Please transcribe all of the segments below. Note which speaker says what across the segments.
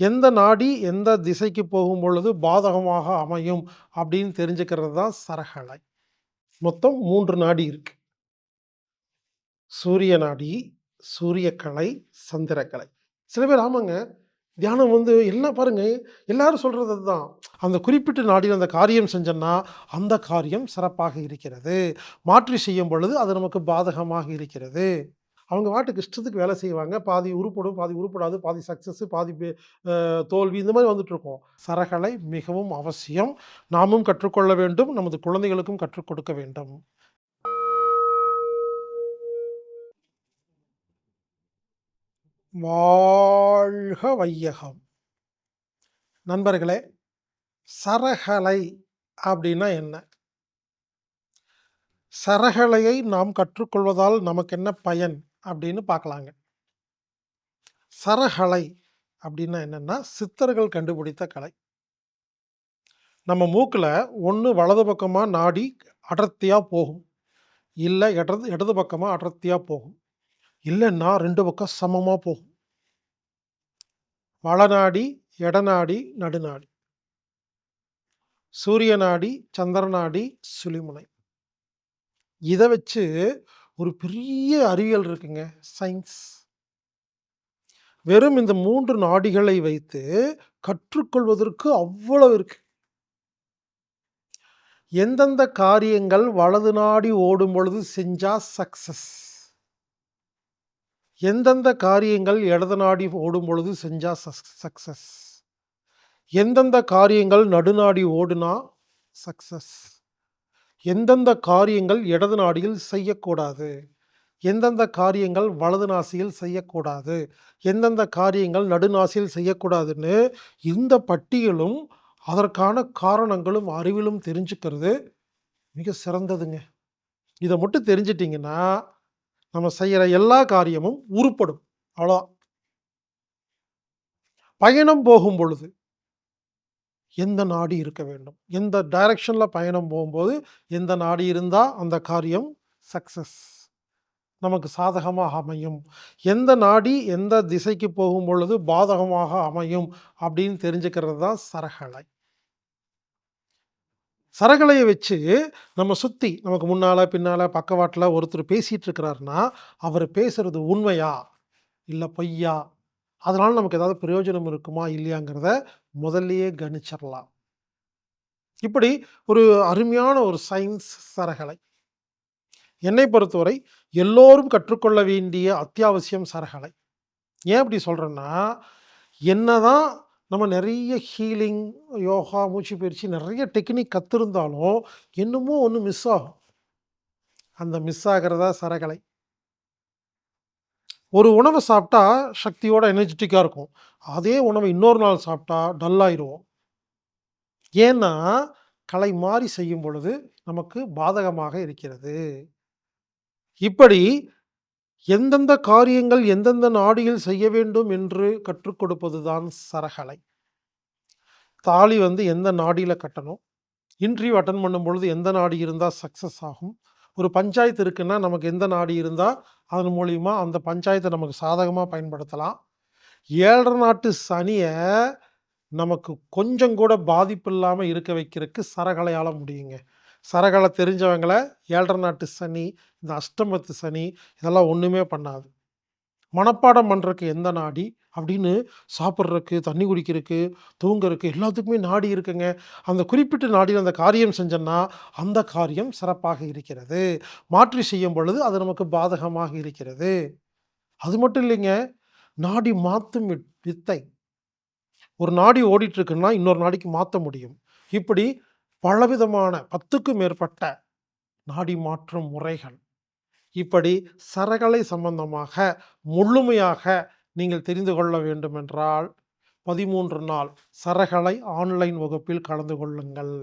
Speaker 1: எந்த நாடி எந்த திசைக்கு போகும் பொழுது பாதகமாக அமையும் அப்படின்னு தெரிஞ்சுக்கிறது தான் சரகலை. மொத்தம் மூன்று நாடி இருக்கு. சூரிய நாடி சூரியக்கலை சந்திரக்கலை. சில பேர் ஆமாங்க தியானம் வந்து எல்லாம் பாருங்க எல்லாரும் சொல்றது அதுதான். அந்த குறிப்பிட்ட நாடியில் அந்த காரியம் செஞ்சோன்னா அந்த காரியம் சிறப்பாக இருக்கிறது. மாற்றி செய்யும் பொழுது அது நமக்கு பாதகமாக இருக்கிறது. அவங்க வாட்டுக்கு இஷ்டத்துக்கு வேலை செய்வாங்க. பாதி உருப்படும் பாதி உருப்படாது பாதி சக்ஸஸ் பாதி தோல்வி இந்த மாதிரி வந்துட்டுருக்கோம் சரகலை மிகவும் அவசியம். நாமும் கற்றுக்கொள்ள வேண்டும். நமது குழந்தைகளுக்கும் கற்றுக் கொடுக்க வேண்டும். வாழ்க வையகம். நண்பர்களே சரகலை அப்படின்னா என்ன? சரகலையை நாம் கற்றுக்கொள்வதால் நமக்கு என்ன பயன்? அப்படின்னு பார்க்கலாங்க. சரகலை அப்படின்னா என்னன்னா சித்தர்கள் கண்டுபிடித்த கலை. நம்ம மூக்கில் ஒன்று வலது பக்கமாக நாடி அடர்த்தியாக போகும். இல்லை இடது இடது பக்கமாக அடர்த்தியாக போகும். இல்லைன்னா ரெண்டு பக்கம் சமமாக போகும். வளநாடி இடநாடி நடுநாடி சூரிய நாடி சந்திர நாடி சுழிமுனை. இதை வச்சு ஒரு பெரிய அறிவியல் இருக்குங்க. சயின்ஸ் வெறும் இந்த மூன்று நாடிகளை வைத்து கற்றுக்கொள்வதற்கு அவ்வளவு இருக்கு. எந்தெந்த காரியங்கள் வலது நாடி ஓடும் பொழுது செஞ்சா சக்சஸ் எந்தெந்த காரியங்கள் இடது நாடி ஓடும் பொழுது செஞ்சா சக்சஸ் எந்தெந்த காரியங்கள் நடுநாடி ஓடுனா சக்சஸ் எந்தெந்த காரியங்கள் இடது நாடியில் செய்யக்கூடாது? எந்தெந்த காரியங்கள் வலது நாசியில் செய்யக்கூடாது? எந்தெந்த காரியங்கள் நடுநாசியில் செய்யக்கூடாதுன்னு இந்த பட்டியலும் அதற்கான காரணங்களும் அறிவிலும் தெரிஞ்சுக்கிறது மிக சிறந்ததுங்க. இதை மட்டும் தெரிஞ்சிட்டிங்கன்னா நம்ம செய்கிற எல்லா காரியமும் உருப்படும். அவ்வளோ பயணம் போகும் பொழுது எந்த நாடி இருக்க வேண்டும்? எந்த டைரக்ஷனில் பயணம் போகும்போது எந்த நாடி இருந்தால் அந்த காரியம் சக்சஸ் நமக்கு சாதகமாக அமையும். எந்த நாடி எந்த திசைக்கு போகும் பொழுது பாதகமாக அமையும் அப்படின்னு தெரிஞ்சுக்கிறது தான் சரகலை. சரகலையை வச்சு நம்ம சுற்றி நமக்கு முன்னால் பின்னால் பக்கவாட்டில் ஒருத்தர் பேசிகிட்டு இருக்கிறாருன்னா அவர் பேசுகிறது உண்மையா? இல்லை பொய்யா? அதனால் நமக்கு ஏதாவது பிரயோஜனம் இருக்குமா? இல்லையாங்கிறத முதல்லையே கணிச்சிடலாம் இப்படி ஒரு அருமையான ஒரு சயின்ஸ் சரகலை என்னை பொறுத்தவரை எல்லோரும் கற்றுக்கொள்ள வேண்டிய அத்தியாவசியம் சரகலை ஏன் அப்படி சொல்கிறேன்னா என்ன தான் நம்ம நிறைய ஹீலிங் யோகா மூச்சு பயிற்சி நிறைய டெக்னிக் கற்றுருந்தாலும் என்னமோ ஒன்று மிஸ் ஆகும். அந்த மிஸ் ஆகிறதா சரகலை ஒரு உணவை சாப்பிட்டா சக்தியோட எனர்ஜெட்டிக்காக இருக்கும். அதே உணவை இன்னொரு நாள் சாப்பிட்டா டல்லாயிடுவோம் ஏன்னா கலை மாறி செய்யும் பொழுது நமக்கு பாதகமாக இருக்கிறது. இப்படி எந்தெந்த காரியங்கள் எந்தெந்த நாடியில் செய்ய வேண்டும் என்று கற்றுக் கொடுப்பது தான் சரகலை. தாலி வந்து எந்த நாடியில் கட்டணும்? இன்டர்வியூ அட்டன் பண்ணும் பொழுது எந்த நாடி இருந்தால் சக்ஸஸ் ஆகும்? ஒரு பஞ்சாயத்து இருக்குன்னா நமக்கு எந்த நாடி இருந்தால் அதன் மூலிமா அந்த பஞ்சாயத்தை நமக்கு சாதகமாக பயன்படுத்தலாம். ஏழரை நாட்டு சனியை நமக்கு கொஞ்சம் கூட பாதிப்பு இல்லாமல் இருக்க வைக்கிறதுக்கு சரகலையால் முடியுங்க. சரகலை தெரிஞ்சவங்களை ஏழரை நாட்டு சனி இந்த அஷ்டமத்து சனி இதெல்லாம் ஒன்றுமே பண்ணாது. மனப்பாடம் பண்ணுறக்கு எந்த நாடி? அப்படின்னு சாப்பிட்றக்கு தண்ணி குடிக்கிறதுக்கு தூங்குறதுக்கு எல்லாத்துக்குமே நாடி இருக்குங்க. அந்த குறிப்பிட்ட நாடியில் அந்த காரியம் செஞ்சோன்னா அந்த காரியம் சிறப்பாக இருக்கிறது. மாற்றி செய்யும் பொழுது அது நமக்கு பாதகமாக இருக்கிறது. அது மட்டும் இல்லைங்க நாடி மாற்றும் வித்- வித்தை. ஒரு நாடி ஓடிட்டுருக்குன்னா இன்னொரு நாடிக்கு மாற்ற முடியும். இப்படி பலவிதமான பத்துக்கும் மேற்பட்ட நாடி மாற்றும் முறைகள். இப்படி சரகலை சம்பந்தமாக முழுமையாக நீங்கள் தெரிந்து கொள்ள வேண்டுமென்றால் பதிமூன்று நாள் சரகலை ஆன்லைன் வகுப்பில் கலந்து கொள்ளுங்கள்.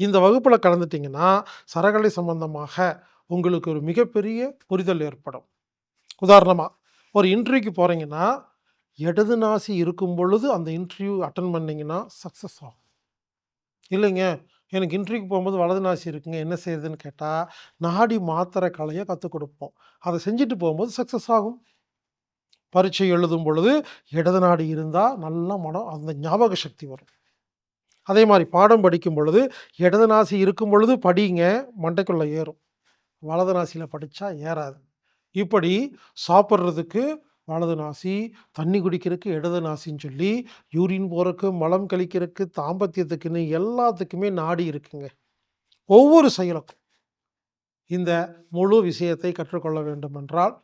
Speaker 1: இந்த வகுப்பில் கலந்துட்டிங்கன்னா சரகலை சம்பந்தமாக உங்களுக்கு ஒரு மிகப்பெரிய புரிதல் ஏற்படும். உதாரணமாக ஒரு இன்டர்வியூக்கு போகிறீங்கன்னா இடது நாசி இருக்கும் பொழுது அந்த இன்டர்வியூ அட்டன் பண்ணிங்கன்னா சக்ஸஸ் ஆகும். இல்லைங்க? எனக்கு இன்ட்ரிக்கு போகும்போது வலது நாசி இருக்குங்க என்ன செய்யுதுன்னு கேட்டால் நாடி மாத்திரை கலையை கற்றுக் கொடுப்போம் அதை செஞ்சுட்டு போகும்போது சக்ஸஸ் ஆகும் பரீட்சை எழுதும் பொழுது இடது நாடி இருந்தால் நல்ல மனம் அந்த ஞாபக சக்தி வரும். அதே மாதிரி பாடம் படிக்கும் பொழுது இடது நாசி இருக்கும் பொழுது படிங்க, மண்டைக்குள்ளே ஏறும். வலது நாசியில் படித்தா ஏறாது. இப்படி சாப்பிட்றதுக்கு வலது நாசி, தண்ணி குடிக்கிறதுக்கு இடது நாசின்னு சொல்லி, யூரின் போகிறதுக்கு மலம் கழிக்கிறதுக்கு தாம்பத்தியத்துக்குன்னு எல்லாத்துக்குமே நாடி இருக்குங்க. ஒவ்வொரு செயலுக்கும். இந்த முழு விஷயத்தை கற்றுக்கொள்ள வேண்டுமென்றால்,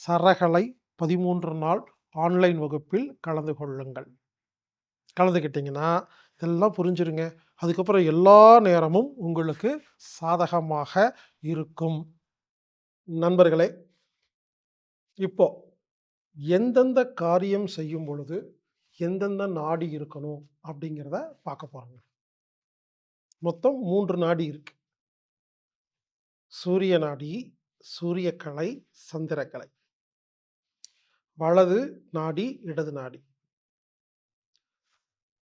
Speaker 1: சரகலை 13 நாள் ஆன்லைன் வகுப்பில் கலந்து கொள்ளுங்கள். கலந்துக்கிட்டிங்கன்னா இதெல்லாம் புரிஞ்சிருங்க. அதுக்கப்புறம் எல்லா நேரமும் உங்களுக்கு சாதகமாக இருக்கும். நண்பர்களே இப்போது எந்தெந்த காரியம் செய்யும் பொழுது, எந்தெந்த நாடி இருக்கணும் அப்படிங்கிறத பார்க்க போகிறாங்க மொத்தம் மூன்று நாடி இருக்கு. சூரிய நாடி, சூரியக்கலை, சந்திரக்கலை. வலது நாடி, இடது நாடி.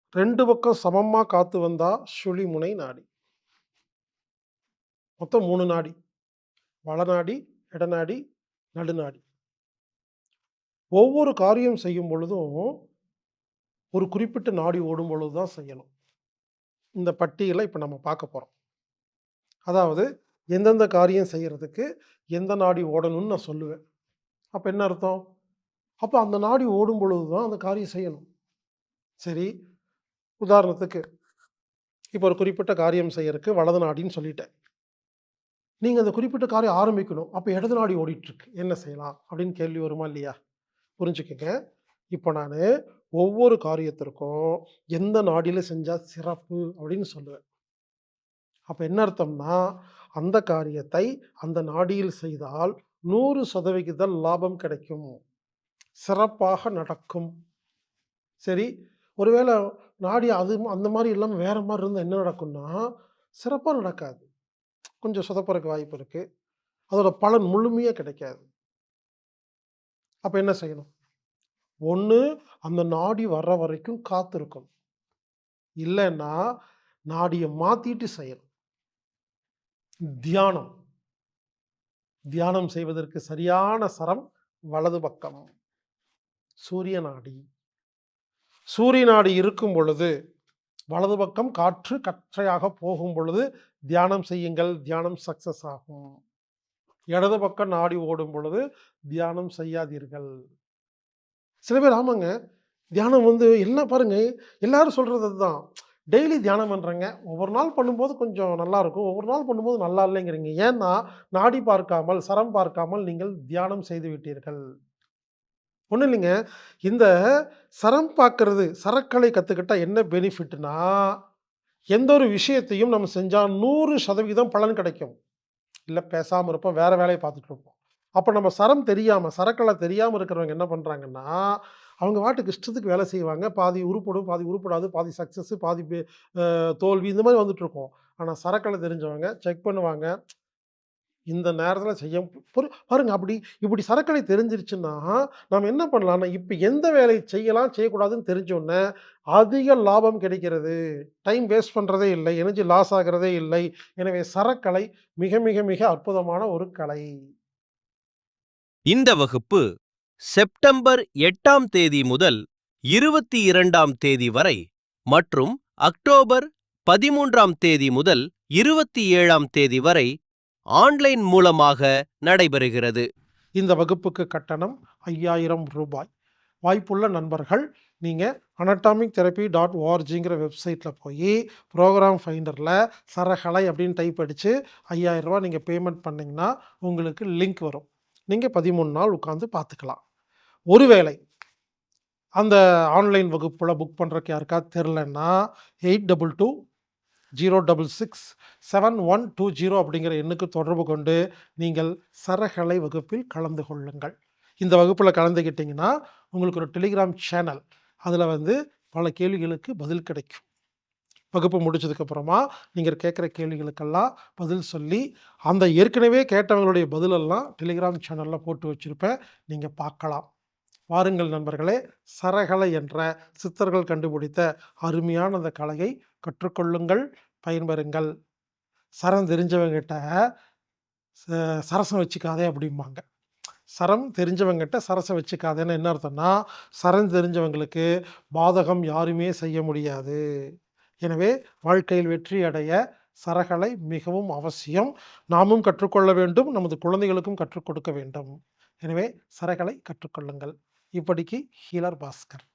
Speaker 1: ரெண்டு பக்கம் சமமாக காத்து வந்தா சுழிமுனை நாடி. மொத்தம் மூணு நாடி. வளநாடி, இடநாடி, நடுநாடி. ஒவ்வொரு காரியம் செய்யும் பொழுதும், ஒரு குறிப்பிட்ட நாடி ஓடும் பொழுது தான் செய்யணும். இந்த பட்டியலை இப்போ நம்ம பார்க்க போகிறோம் அதாவது எந்தெந்த காரியம் செய்கிறதுக்கு எந்த நாடி ஓடணும்னு நான் சொல்லுவேன். அப்போ என்ன அர்த்தம்? அப்போ அந்த நாடி ஓடும் பொழுது தான் அந்த காரியம் செய்யணும். சரி, உதாரணத்துக்கு இப்போ ஒரு குறிப்பிட்ட காரியம் செய்கிறதுக்கு வலது நாடின்னு சொல்லிட்டேன். நீங்கள் அந்த குறிப்பிட்ட காரியம் ஆரம்பிக்கணும். அப்போ இடது நாடி ஓடிட்டுருக்கு. என்ன செய்யலாம்? அப்படின்னு கேள்வி வருமா இல்லையா? புரிஞ்சுக்கங்க. இப்போ நான் ஒவ்வொரு காரியத்திற்கும் எந்த நாடியில் செஞ்சால் சிறப்பு அப்படின்னு சொல்லுவேன். அப்போ என்ன அர்த்தம்னா, அந்த காரியத்தை அந்த நாடியில் செய்தால் 100% லாபம் கிடைக்கும். சிறப்பாக நடக்கும். சரி, ஒருவேளை நாடி அது அந்த மாதிரி இல்லாமல் வேறு மாதிரி இருந்தால் என்ன நடக்கும்னா, சிறப்பாக நடக்காது. கொஞ்சம் சொதப்புறக்கு வாய்ப்பு இருக்குது அதோட பலன் முழுமையாக கிடைக்காது. அப்போ என்ன செய்யணும்? ஒன்று அந்த நாடி வர்ற வரைக்கும் காத்திருக்கணும். இல்லைன்னா நாடியை மாத்திட்டு செய்யணும். தியானம். தியானம் செய்வதற்கு சரியான சரம் வலது பக்கம். சூரிய நாடி. சூரிய நாடி இருக்கும் பொழுது, வலது பக்கம் காற்று கற்றையாக போகும் பொழுது தியானம் செய்யுங்கள். தியானம் சக்சஸ் ஆகும். இடது பக்கம் நாடி ஓடும் பொழுது தியானம் செய்யாதீர்கள். சில பேர் ஆமாங்க. தியானம் வந்து எல்லாம் பாருங்க, எல்லாரும் சொல்றது அதுதான். டெய்லி தியானம் பண்ணுறேங்க ஒவ்வொரு நாள் பண்ணும்போது கொஞ்சம் நல்லா இருக்கும். ஒவ்வொரு நாள் பண்ணும்போது நல்லா இல்லைங்கிறீங்க. ஏன்னா, நாடி பார்க்காமல், சரம் பார்க்காமல் நீங்கள் தியானம் செய்து விட்டீர்கள். ஒன்றும் இல்லைங்க. இந்த சரம் பார்க்கறது சரக்கலை கற்றுக்கிட்டால் என்ன பெனிஃபிட்னா, எந்த ஒரு விஷயத்தையும் நம்ம செஞ்சால் நூறு சதவீதம் பலன் கிடைக்கும். இல்லை பேசாமல் இருப்போம். வேறு வேலையை பார்த்துட்டு இருப்போம். அப்போ நம்ம சரம் தெரியாமல் சரக்கலை தெரியாமல் இருக்கிறவங்க என்ன பண்ணுறாங்கன்னா அவங்க பாட்டுக்கு இஷ்டத்துக்கு வேலை செய்வாங்க. பாதி உருப்படும், பாதி உருப்படாது, பாதி சக்சஸ், பாதி தோல்வி இந்த மாதிரி வந்துட்டுருக்கோம் ஆனால் சரக்களை சரக்கலை தெரிஞ்சவங்க செக் பண்ணுவாங்க. இந்த நேரத்தில் செய்ய பாருங்கள் பாருங்க அப்படி இப்படி சரக்கலை தெரிஞ்சிருச்சுன்னா, நம்ம என்ன பண்ணலாம்னா, இப்ப எந்த வேலையை செய்யலாம், செய்யக்கூடாதுன்னு தெரிஞ்ச உடனே, அதிக லாபம் கிடைக்கிறது. டைம் வேஸ்ட் பண்றதே இல்லை. எனர்ஜி லாஸ் ஆகுறதே இல்லை. எனவே சரக்கலை மிக மிக மிக அற்புதமான ஒரு கலை.
Speaker 2: இந்த வகுப்பு செப்டம்பர் எட்டாம் தேதி முதல் 22ஆம் தேதி வரை மற்றும் அக்டோபர் 13ஆம் தேதி முதல் 27ஆம் தேதி வரை ஆன்லைன் மூலமாக நடைபெறுகிறது.
Speaker 1: இந்த வகுப்புக்கு கட்டணம் ஐயாயிரம் ரூபாய் வாய்ப்புள்ள நண்பர்கள் நீங்கள் அனடாமிக் தெரபி டாட் ஓஆர்ஜிங்கிற வெப்சைட்டில் போய் ப்ரோக்ராம் ஃபைண்டரில் சரகலை அப்படின்னு டைப் அடித்து ரூ. 5000 நீங்க பேமெண்ட் பண்ணிங்கன்னா உங்களுக்கு லிங்க் வரும். நீங்கள் பதிமூணு நாள் உட்காந்து பார்த்துக்கலாம். ஒருவேளை அந்த ஆன்லைன் வகுப்பில் புக் பண்ணுறக்கு யாருக்காவது தெரிலன்னா eight double two zero double six seven one two zero அப்படிங்கிற எண்ணுக்கு தொடர்பு கொண்டு, நீங்கள் சரகலை வகுப்பில் கலந்து கொள்ளுங்கள். இந்த வகுப்பில் கலந்துக்கிட்டிங்கன்னா உங்களுக்கு ஒரு டெலிகிராம் சேனல். அதில் வந்து பல கேள்விகளுக்கு பதில் கிடைக்கும். வகுப்பு முடிச்சதுக்கப்புறமா நீங்கள் கேட்குற கேள்விகளுக்கெல்லாம் பதில் சொல்லி, அந்த ஏற்கனவே கேட்டவங்களுடைய பதிலெல்லாம் டெலிகிராம் சேனலில் போட்டு வச்சுருப்பேன் நீங்கள் பார்க்கலாம். வாருங்கள் நண்பர்களே, சரகலை என்ற சித்தர்கள் கண்டுபிடித்த அருமையான அந்த கலையை கற்றுக்கொள்ளுங்கள், பயன்பெறுங்கள். சரம் தெரிஞ்சவங்ககிட்ட ச சரசம் வச்சுக்காதே அப்படிம்பாங்க. சரம் தெரிஞ்சவங்கிட்ட சரசம் வச்சுக்காதேன்னு என்ன அர்த்தம்னா, சரம் தெரிஞ்சவங்களுக்கு பாதகம் யாருமே செய்ய முடியாது. எனவே வாழ்க்கையில் வெற்றி அடைய சரகளை மிகவும் அவசியம். நாமும் கற்றுக்கொள்ள வேண்டும். நமது குழந்தைகளுக்கும் கற்றுக் கொடுக்க வேண்டும். எனவே சரகளை கற்றுக்கொள்ளுங்கள். இப்படிக்கு ஹீலர் பாஸ்கர்.